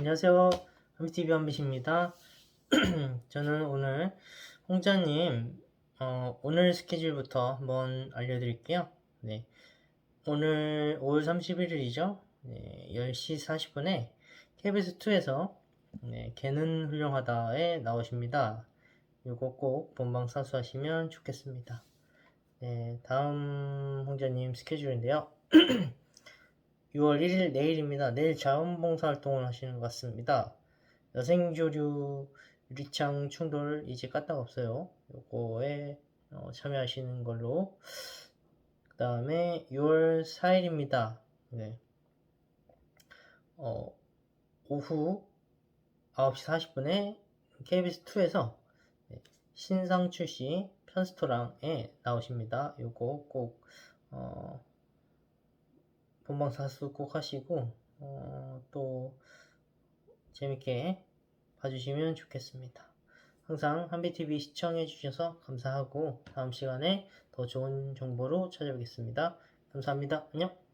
안녕하세요. 한비TV 한빛입니다. 저는 오늘 홍자님, 어, 오늘 스케줄부터 한번 알려드릴게요. 네. 오늘 5월 31일이죠. 네, 10시 40분에 KBS2에서 네, 개는 훌륭하다에 나오십니다. 요거 꼭 본방 사수하시면 좋겠습니다. 네, 다음 홍자님 스케줄인데요. 6월 1일 내일입니다. 내일 자원봉사 활동을 하시는 것 같습니다. 여생조류 유리창 충돌 이제 까딱 없어요. 요거에 어, 참여하시는 걸로. 그 다음에 6월 4일입니다. 네. 어, 오후 9시 40분에 KBS2에서 신상 출시 편스토랑에 나오십니다. 요거 꼭 어, 본방 사수 꼭 하시고 어, 또 재밌게 봐주시면 좋겠습니다. 항상 한비TV 시청해 주셔서 감사하고 다음 시간에 더 좋은 정보로 찾아뵙겠습니다. 감사합니다. 안녕.